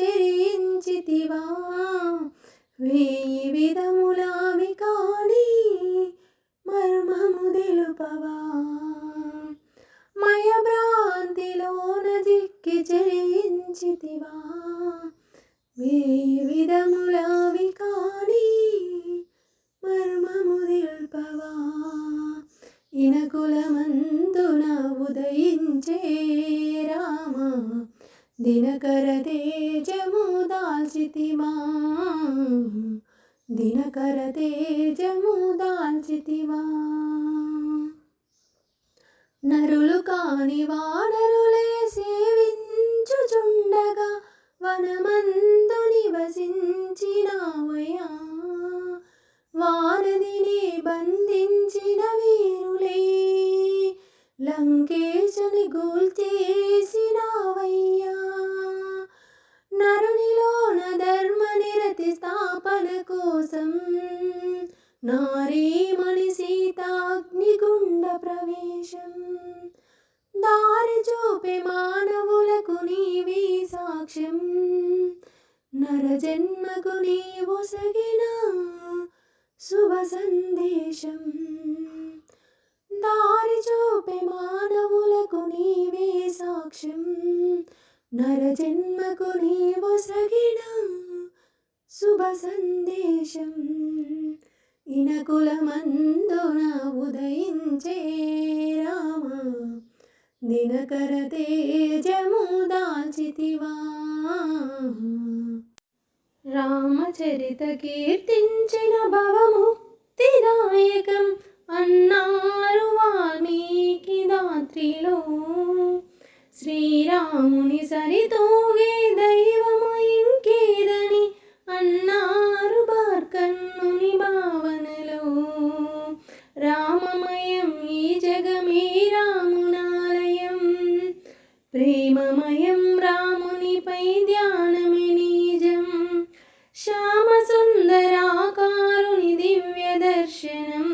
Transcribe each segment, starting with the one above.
చెరించితివా వేయి విధములావి కాని మర్మము తెలుపవా? మయ భ్రాంతిలోన దిక్కి చెరించితివా వేయి విధములావి కాని మర్మము తెలుపవా? ఇనకులమందున ఉదయించే దినకర తేజము దాల్చితివా దినకర తేజము దాల్చితివా నరులు కాని వానరులే సేవించుచుండగా వనమందు నివసించినావయా వానదిని బంధించిన వీరులే లంకేశుని గోల్చేసి నారీమణి సీతాగ్నిగుండ ప్రవేశం. దారి చూపే మానవులకు నీవే సాక్ష్యం. నరజన్మకు నీవు సగిన శుభ సందేశం. దారి చూపే మానవులకు నీవే సాక్ష్యం. నరజన్మకు నీవు సగిన శుభ సందేశం. ఇనకులమందున ఉదయించే రామ దినకర తేజము దాల్చితివా. రామచరిత కీర్తించిన భవముక్తిదాయకం అన్నారు వాల్మీకి దాత్రిలో. శ్రీరాముని సరితూగే దైవము ఇంకేదా ప్రేమమయం రామునిపై ధ్యానమే నిజం. శ్యామ సుందరాకారుని దివ్య దర్శనం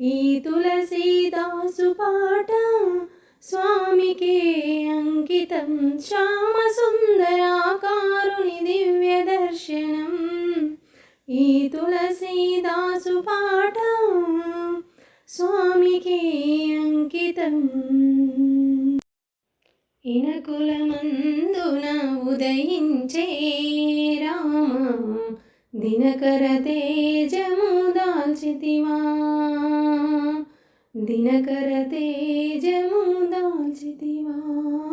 ఈ తులసీదాసు పాట స్వామికే అంకితం. శ్యామ సుందరాకారుని దివ్య దర్శనం ఈ తులసీదాసు పాట స్వామికే అంకితం. ఇనకులమందున ఉదయించే రామ దినకర తేజము దాల్చితివా. దినకర తేజము దాల్చితివా.